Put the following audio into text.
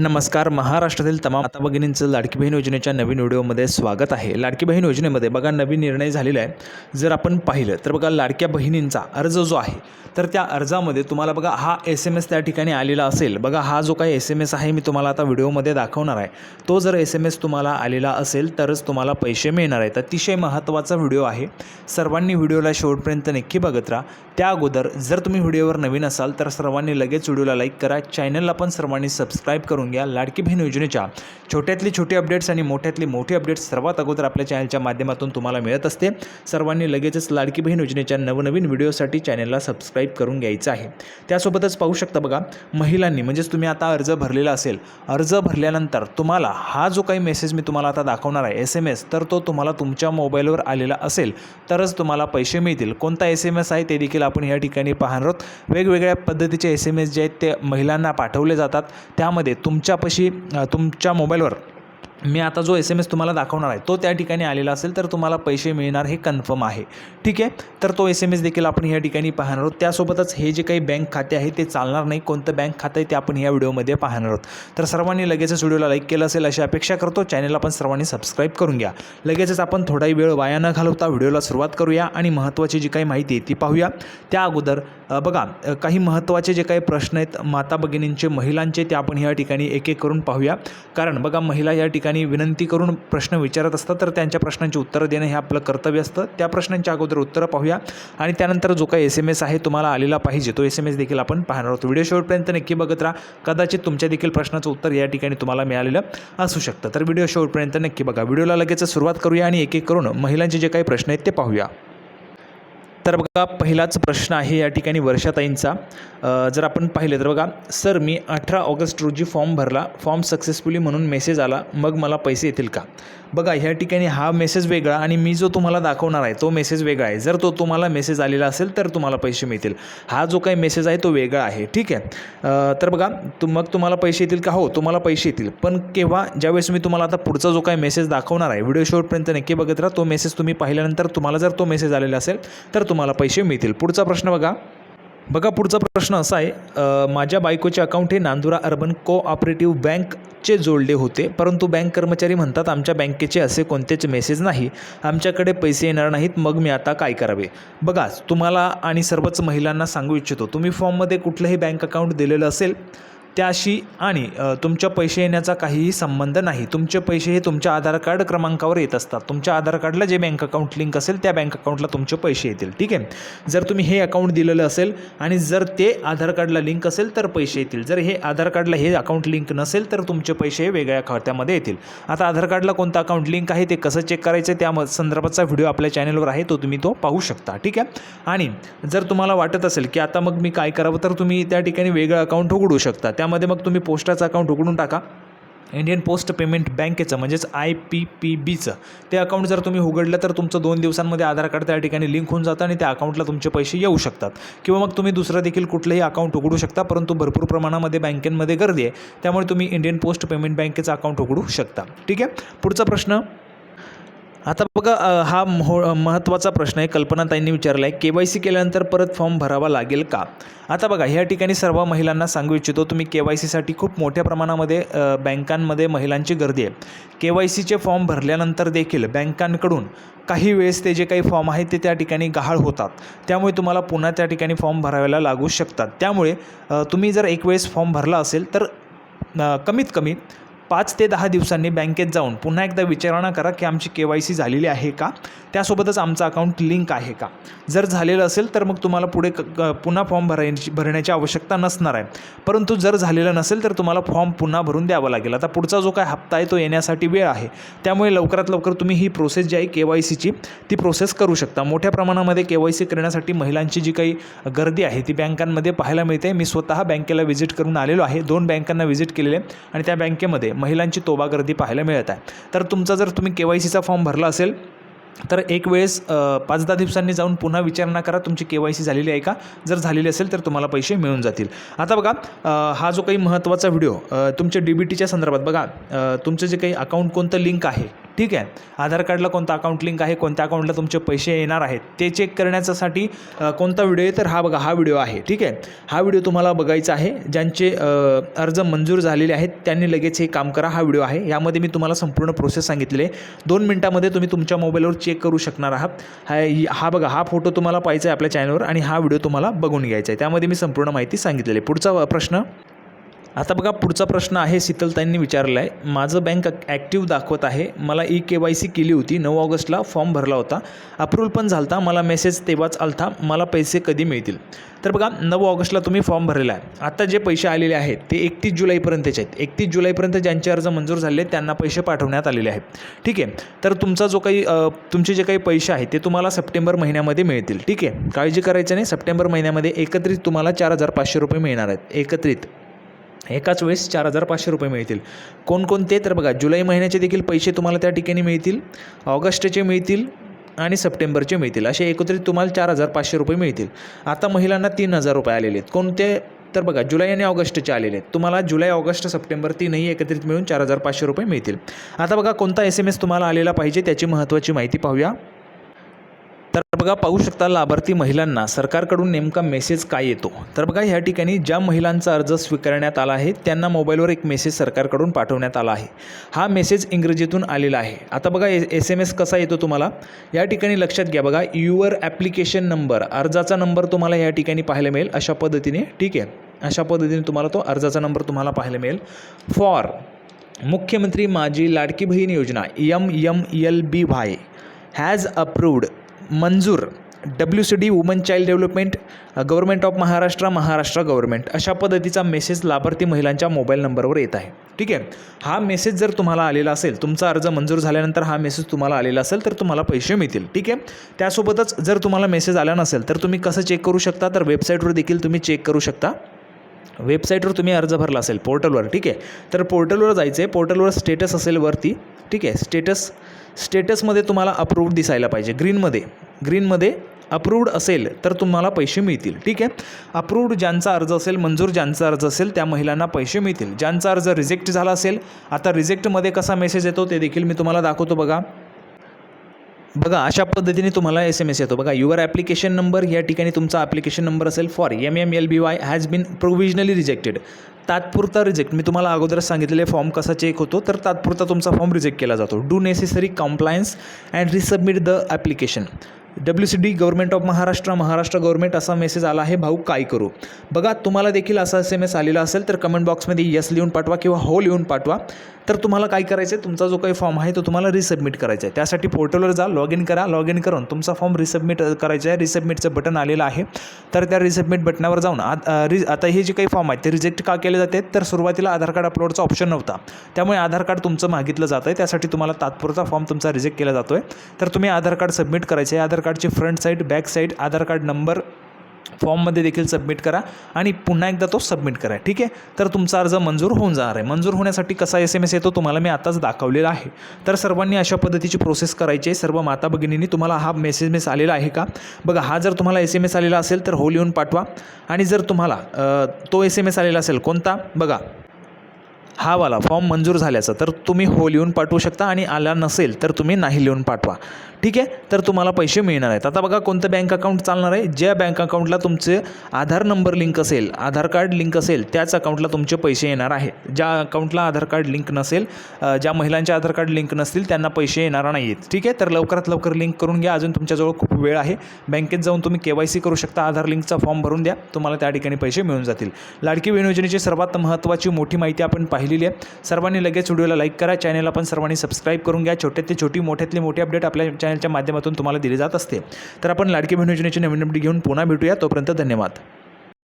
नमस्कार. महाराष्ट्रातील तमाम आता भगिनींचं लाडकी बहीण योजनेच्या नवीन व्हिडिओमध्ये स्वागत आहे. लाडकी बहीण योजनेमध्ये बघा नवीन निर्णय झालेला आहे. जर आपण पाहिलं तर बघा लाडक्या बहिणींचा अर्ज जो आहे तर त्या अर्जामध्ये तुम्हाला बघा हा एस एम एस त्या ठिकाणी आलेला असेल. बघा हा जो काही एस एम एस आहे मी तुम्हाला आता व्हिडिओमध्ये दाखवणार आहे. तो जर एस एम एस तुम्हाला आलेला असेल तरच तुम्हाला पैसे मिळणार आहेत. अतिशय महत्त्वाचा व्हिडिओ आहे. सर्वांनी व्हिडिओला शेवटपर्यंत नक्की बघत राहा. त्या अगोदर जर तुम्ही व्हिडिओवर नवीन असाल तर सर्वांनी लगेच व्हिडिओला लाईक करा. चॅनलला पण सर्वांनी सबस्क्राईब करून घ्या. लाडकी बहीण योजनेच्या छोट्यातली छोटी अपडेट्स आणि मोठ्यातली मोठी अपडेट्स सर्वात अगोदर आपल्या चॅनलच्या माध्यमातून तुम्हाला मिळत असते. सर्वांनी लगेचच लाडकी बहीण योजनेच्या नवनवीन व्हिडिओसाठी चॅनलला सबस्क्राईब करून घ्यायचं आहे. त्यासोबतच पाहू शकता बघा महिलांनी म्हणजेच तुम्ही आता अर्ज भरलेला असेल अर्ज भरल्यानंतर तुम्हाला हा जो काही मेसेज मी तुम्हाला आता दाखवणार आहे एस एम एस तर तो तुम्हाला तुमच्या मोबाईलवर आलेला असेल तरच तुम्हाला पैसे मिळतील. कोणता एस एम एस आहे ते देखील आपण या ठिकाणी पाहणार आहोत. वेगवेगळ्या पद्धतीचे एस एम एस जे आहेत ते महिलांना पाठवले जातात. त्यामध्ये तुमच्यापाशी तुमच्या मोबाईलवर मी आता जो एस एम एस तुम्हाला दाखवणार आहे तो त्या ठिकाणी आलेला असेल तर तुम्हाला पैसे मिळणार हे कन्फर्म आहे. ठीक आहे? तर तो एस एम एस देखील आपण या ठिकाणी पाहणार आहोत. त्यासोबतच हे जे काही बँक खाते आहे ते चालणार नाही. कोणतं बँक खातं आहे ते आपण या व्हिडिओमध्ये पाहणार आहोत. तर सर्वांनी लगेचच व्हिडिओला लाईक केलं असेल अशी अपेक्षा करतो. चॅनलला पण सर्वांनी सबस्क्राईब करून घ्या. लगेचच आपण थोडाही वेळ वाया न घालवता व्हिडिओला सुरुवात करूया आणि महत्त्वाची जी काही माहिती आहे ती पाहूया. त्या अगोदर बघा काही महत्त्वाचे जे काही प्रश्न आहेत माता भगिनींचे महिलांचे ते आपण या ठिकाणी एक एक करून पाहूया. कारण बघा महिला या ठिकाणी विनंती करून प्रश्न विचारत असतात तर त्यांच्या प्रश्नांची उत्तरं देणं हे आपलं कर्तव्य असतं. त्या प्रश्नांच्या अगोदर उत्तरं पाहूया. आणि त्यानंतर जो काही एस एम एस आहे तुम्हाला आलेला पाहिजे तो एस एम एस देखील आपण पाहणार आहोत. व्हिडिओ शेवटपर्यंत नक्की बघत राहा. कदाचित तुमच्या देखील प्रश्नाचं उत्तर या ठिकाणी तुम्हाला मिळालेलं असू शकतं. तर व्हिडिओ शेवटपर्यंत नक्की बघा. व्हिडिओला लगेच सुरुवात करूया आणि एक एक करून महिलांचे जे काही प्रश्न आहेत ते पाहूया. तर बघा पहिलाच प्रश्न आहे या ठिकाणी वर्षाताईंचा. जर आपण पाहिलं तर बघा सर मी अठरा ऑगस्ट रोजी फॉर्म भरला फॉर्म सक्सेसफुली म्हणून मेसेज आला मग मला पैसे येतील का? बघा ह्या ठिकाणी हा मेसेज वेगळा आणि मी जो तुम्हाला दाखवणार आहे तो मेसेज वेगळा आहे. जर तो तुम्हाला मेसेज आलेला असेल तर तुम्हाला पैसे मिळतील. हा जो काही मेसेज आहे तो वेगळा आहे. ठीक आहे? तर बघा तु मग तुम्हाला पैसे येतील का? हो तुम्हाला पैसे येतील. पण केव्हा ज्यावेळेस मी तुम्हाला आता पुढचा जो काही मेसेज दाखवणार आहे व्हिडिओ शेवटपर्यंत नक्की बघत राहा तो मेसेज तुम्ही पाहिल्यानंतर तुम्हाला जर तो मेसेज आलेला असेल तर तुम्हाला पैसे मिळतील. पुढचा प्रश्न बघा. बघा पुढचा प्रश्न असा आहे माझ्या बायकोचे अकाउंट हे नांदुरा अर्बन कोऑपरेटिव्ह बँकचे जोडले होते. परंतु बँक कर्मचारी म्हणतात आमच्या बँकेचे असे कोणतेच मेसेज नाही. आमच्याकडे पैसे येणार नाहीत मग मी आता काय करावे? बघा तुम्हाला आणि सर्वच महिलांना सांगू इच्छितो तुम्ही फॉर्ममध्ये कुठलंही बँक अकाउंट दिलेलं असेल त्याशी आणि तुमच्या पैसे येण्याचा काहीही संबंध नाही. तुमचे पैसे हे तुमच्या आधार कार्ड क्रमांकावर येत असतात. तुमच्या आधार कार्डला जे बँक अकाउंट लिंक असेल त्या बँक अकाउंटला तुमचे पैसे येतील. ठीक आहे? जर तुम्ही हे अकाउंट दिलेलं असेल आणि जर ते आधार कार्डला लिंक असेल तर पैसे येतील. जर हे आधार कार्डला हे अकाउंट लिंक नसेल तर तुमचे पैसे हे वेगळ्या खात्यामध्ये येतील. आता आधार कार्डला कोणतं अकाउंट लिंक आहे ते कसं चेक करायचं त्या म- संदर्भाचा व्हिडिओ आपल्या चॅनलवर आहे तो तुम्ही तो पाहू शकता. ठीक आहे? आणि जर तुम्हाला वाटत असेल की आता मग मी काय करावं तर तुम्ही त्या ठिकाणी वेगळं अकाउंट उघडू शकता. त्यामध्ये मग तुम्ही पोस्टाचं अकाउंट उघडून टाका. इंडियन पोस्ट पेमेंट बँकेचं म्हणजेच आय पी पी बीचं ते अकाउंट जर तुम्ही उघडलं तर तुमचं दोन दिवसांमध्ये आधार कार्ड त्या ठिकाणी लिंक होऊन जातं आणि त्या अकाउंटला तुमचे पैसे येऊ शकतात. किंवा मग तुम्ही दुसरं देखील कुठलंही अकाउंट उघडू शकता परंतु भरपूर प्रमाणामध्ये बँकेमध्ये गर्दी आहे. त्यामुळे तुम्ही इंडियन पोस्ट पेमेंट बँकेचं अकाउंट उघडू शकता. ठीक आहे? पुढचा प्रश्न आता बघा हा महो महत्त्वाचा प्रश्न आहे. कल्पनाताईंनी विचारला आहे के वाय सी केल्यानंतर परत फॉर्म भरावा लागेल का? आता बघा ह्या ठिकाणी सर्व महिलांना सांगू इच्छितो तुम्ही के वाय सीसाठी खूप मोठ्या प्रमाणामध्ये बँकांमध्ये महिलांची गर्दी आहे. के वाय सीचे फॉर्म भरल्यानंतर देखील बँकांकडून काही वेळेस ते जे काही फॉर्म आहेत ते त्या ठिकाणी गहाळ होतात. त्यामुळे तुम्हाला पुन्हा त्या ठिकाणी फॉर्म भरावायला लागू शकतात. त्यामुळे तुम्ही जर एक वेळेस फॉर्म भरला असेल तर कमीत कमी पाच ते दहा दिवसांनी बँकेत जाऊन पुन्हा एकदा विचारणा करा की आमची के वाय सी झालेली आहे का? त्यासोबतच आमचं अकाउंट लिंक आहे का? जर झालेलं असेल तर मग तुम्हाला पुढे क क- पुन्हा फॉर्म भरायची भरण्याची आवश्यकता नसणार आहे. परंतु जर झालेलं नसेल तर तुम्हाला फॉर्म पुन्हा भरून द्यावा लागेल. आता पुढचा जो काय हप्ता आहे तो येण्यासाठी वेळ आहे. त्यामुळे लवकरात लवकर तुम्ही ही प्रोसेस जी आहे के वाय सीची ती प्रोसेस करू शकता. मोठ्या प्रमाणामध्ये के वाय सी करण्यासाठी महिलांची जी काही गर्दी आहे ती बँकांमध्ये पाहायला मिळते. मी स्वतः बँकेला व्हिजिट करून आलेलो आहे. दोन बँकांना व्हिजिट केलेले आहे आणि त्या बँकेमध्ये महिलांची तोबा गर्दी पाहायला मिळत आहे. तर तुमचा जर तुम्ही के वाय सीचा फॉर्म भरला असेल तर एक वेळेस पाच दहा दिवसांनी जाऊन पुन्हा विचारणा करा तुमची के वाय सी झालेली आहे का? जर झालेली असेल तर तुम्हाला पैसे मिळून जातील. आता बघा हा जो काही महत्त्वाचा व्हिडिओ तुमच्या डी बी टीच्या संदर्भात बघा तुमचं जे काही अकाउंट कोणतं लिंक आहे ठीक आहे? आधार कार्डला कोणता अकाउंट लिंक आहे कोणत्या अकाउंटला तुमचे पैसे येणार आहेत ते चेक करण्याच्यासाठी कोणता व्हिडिओ आहे तर हा बघा हा व्हिडिओ आहे ठीक आहे? हा व्हिडिओ तुम्हाला बघायचा आहे ज्यांचे अर्ज मंजूर झालेले आहेत त्यांनी लगेच हे काम करा हा व्हिडिओ आहे. यामध्ये मी तुम्हाला संपूर्ण प्रोसेस सांगितलेली आहे. दोन मिनटामध्ये तुम्ही तुमच्या मोबाईलवर चेक करू शकणार आहात. हा हा बघा हा फोटो तुम्हाला पाहिजे आहे आपल्या चॅनलवर आणि हा व्हिडिओ तुम्हाला बघून घ्यायचा आहे. त्यामध्ये मी संपूर्ण माहिती सांगितलेली आहे. पुढचा प्रश्न आता बघा पुढचा प्रश्न आहे शीतलताईंनी विचारला आहे माझं बँक ॲक्टिव्ह दाखवत आहे. मला ई के वाय सी केली होती. नऊ ऑगस्टला फॉर्म भरला होता. अप्रूव्हल पण झालता. मला मेसेज तेव्हाच आलता. मला पैसे कधी मिळतील? तर बघा नऊ ऑगस्टला तुम्ही फॉर्म भरलेला आहे. आता जे पैसे आलेले आहेत ते एकतीस जुलैपर्यंतचे आहेत. एकतीस जुलैपर्यंत ज्यांचे अर्ज मंजूर झाले आहेत, त्यांना पैसे पाठवण्यात आलेले आहेत. ठीक आहे? तर तुमचा जो काही तुमचे जे काही पैसे आहेत ते तुम्हाला सप्टेंबर महिन्यामध्ये मिळतील. ठीक आहे? काळजी करायचं नाही. सप्टेंबर महिन्यामध्ये एकत्रित तुम्हाला चार हजार पाचशे रुपये मिळणार आहेत. एकत्रित. एकाच वेळेस चार हजार पाचशे रुपये मिळतील. कोणकोणते? तर बघा जुलै महिन्याचे देखील पैसे तुम्हाला त्या ठिकाणी मिळतील ऑगस्टचे मिळतील आणि सप्टेंबरचे मिळतील. असे एकत्रित तुम्हाला चार हजार पाचशे रुपये मिळतील. आता महिलांना तीन हजार रुपये आलेले आहेत. कोणते? तर बघा जुलै आणि ऑगस्टचे आलेले आहेत. तुम्हाला जुलै ऑगस्ट सप्टेंबर तीनही एकत्रित मिळून चार हजार पाचशे रुपये मिळतील. आता बघा कोणता एस एम एस तुम्हाला आलेला पाहिजे त्याची महत्त्वाची माहिती पाहूया. तर बघा पाहू शकता लाभार्थी महिलांना सरकारकडून नेमका मेसेज काय येतो? तर बघा ह्या ठिकाणी ज्या महिलांचा अर्ज स्वीकारण्यात आला आहे त्यांना मोबाईलवर एक मेसेज सरकारकडून पाठवण्यात आला आहे. हा मेसेज इंग्रजीतून आलेला आहे. आता बघा एस एम एस कसा येतो तुम्हाला? या ठिकाणी लक्षात घ्या बघा युअर ॲप्लिकेशन नंबर अर्जाचा नंबर तुम्हाला या ठिकाणी पाहायला मिळेल. अशा पद्धतीने ठीक आहे? अशा पद्धतीने तुम्हाला तो अर्जाचा नंबर तुम्हाला पाहायला मिळेल. फॉर मुख्यमंत्री माझी लाडकी बहीण योजना M M L B Y has approved मंजूर W C D woman child development government of Maharashtra Maharashtra government अशा पद्धतीचा मेसेज लाभार्थी महिलांच्या मोबाईल नंबरवर येत आहे. ठीक आहे? हा मेसेज जर तुम्हाला आलेला असेल तुमचा अर्ज मंजूर झाल्यानंतर हा मेसेज तुम्हाला आलेला असेल तर तुम्हाला पैसे मिळतील. ठीक आहे? त्यासोबतच जर तुम्हाला मेसेज आला नसेल तर तुम्ही कसं चेक करू शकता? तर वेबसाईटवर देखील तुम्ही चेक करू शकता. वेबसाईटवर तुम्ही अर्ज भरला असेल पोर्टलवर ठीक आहे? तर पोर्टलवर जायचं आहे पोर्टलवर स्टेटस असेल वरती. ठीक आहे? स्टेटस स्टेटसमध्ये तुम्हाला अप्रूव्ड दिसायला पाहिजे. ग्रीनमध्ये ग्रीनमध्ये अप्रूव्ड असेल तर तुम्हाला पैसे मिळतील. ठीक आहे? अप्रूव्ड ज्यांचा अर्ज असेल मंजूर ज्यांचा अर्ज असेल त्या महिलांना पैसे मिळतील. ज्यांचा अर्ज रिजेक्ट झाला असेल आता रिजेक्टमध्ये कसा मेसेज येतो ते देखील मी तुम्हाला दाखवतो बघा. बघा अशा पद्धतीने तुम्हाला एस एम एस येतो. बघा युअर ॲप्लिकेशन नंबर या ठिकाणी तुमचा ॲप्लिकेशन नंबर असेल. For M M L B Y has been provisionally rejected तात्पुरता रिजेक्ट मी तुम्हाला अगोदरच सांगितलेले फॉर्म कसा चेक होतो तर तात्पुरता तुमचा फॉर्म रिजेक्ट केला जातो. Do necessary compliance and resubmit the application W C D government of Maharashtra Maharashtra government असा मेसेज आला आहे. भाऊ काय करू? बघा तुम्हाला देखील असा एस एम एस आलेला असेल तर कमेंट बॉक्समध्ये यस लिहून पाठवा किंवा हो लिहून पाठवा. तर तुम्हाला काय करायचं आहे तुमचा जो काही फॉर्म आहे तो तुम्हाला रिसबमिट करायचा आहे त्यासाठी पोर्टलवर जा लॉग इन करा लॉग इन करून तुमचा फॉर्म रिसबमिट करायचा आहे. रिसबमिटचं बटन आलेलं आहे. तर त्या रिसबमिट बटनावर जाऊन आत- रि आता हे जे काही फॉर्म आहेत ते रिजेक्ट का केले जाते? तर सुरुवातीला आधार कार्ड अपलोडचा ऑप्शन नव्हता. त्यामुळे आधार कार्ड तुमचं मागितलं जातं आहे त्यासाठी तुम्हाला तात्पुरता फॉर्म तुमचा रिजेक्ट केला जातो आहे तर तुम्ही आधार कार्ड सबमिट करायचे आहे आधार कार्डची front side back side Aadhaar card number फॉर्ममध्ये देखील सबमिट करा आणि पुन्हा एकदा तो सबमिट करा ठीक आहे? तर तुमचा अर्ज मंजूर होऊन जाणार आहे. मंजूर होण्यासाठी कसा एस एम एस येतो तुम्हाला मी आताच दाखवलेला आहे. तर सर्वांनी अशा पद्धतीची प्रोसेस करायची आहे. सर्व माता भगिनींनी तुम्हाला हा मेसेज मेस आलेला आहे का? बघा हा जर तुम्हाला एस एम एस आलेला असेल तर हो लिहून पाठवा. आणि जर तुम्हाला तो एस एम एस आलेला असेल कोणता? बघा हा वाला फॉर्म मंजूर झाल्याचा तर तुम्ही हो लिहून पाठवू शकता आणि आला नसेल तर तुम्ही नाही लिहून पाठवा. ठीक आहे? तर तुम्हाला पैसे मिळणार आहेत. आता बघा कोणतं बँक अकाउंट चालणार आहे. ज्या बँक अकाउंटला तुमचे आधार नंबर लिंक असेल आधार कार्ड लिंक असेल त्याच अकाउंटला तुमचे पैसे येणार आहे. ज्या अकाउंटला आधार कार्ड लिंक नसेल ज्या महिलांचे आधार कार्ड लिंक नसतील त्यांना पैसे येणार नाही आहेत ठीक आहे? तर लवकरात लवकर लिंक करून घ्या. अजून तुमच्याजवळ खूप वेळ आहे. बँकेत जाऊन तुम्ही के वाय सी करू शकता. आधार लिंकचा फॉर्म भरून द्या. तुम्हाला त्या ठिकाणी पैसे मिळून जातील. लाडकी बहीण योजनेची सर्वात महत्त्वाची मोठी माहिती आपण पाहिलेली आहे. सर्वांनी लगेच व्हिडिओला लाईक करा. चॅनलला पण सर्वांनी सबस्क्राईब करून घ्या. छोट्यात ते छोटी मोठ्यातली मोठी अपडेट आपल्या चॅनलच्या माध्यमातून तुम्हाला दिली जात असते. तर आपण लाडकी बहीण योजनेची नवीन अपडेट घेऊन पुन्हा भेटूया. तोपर्यंत धन्यवाद.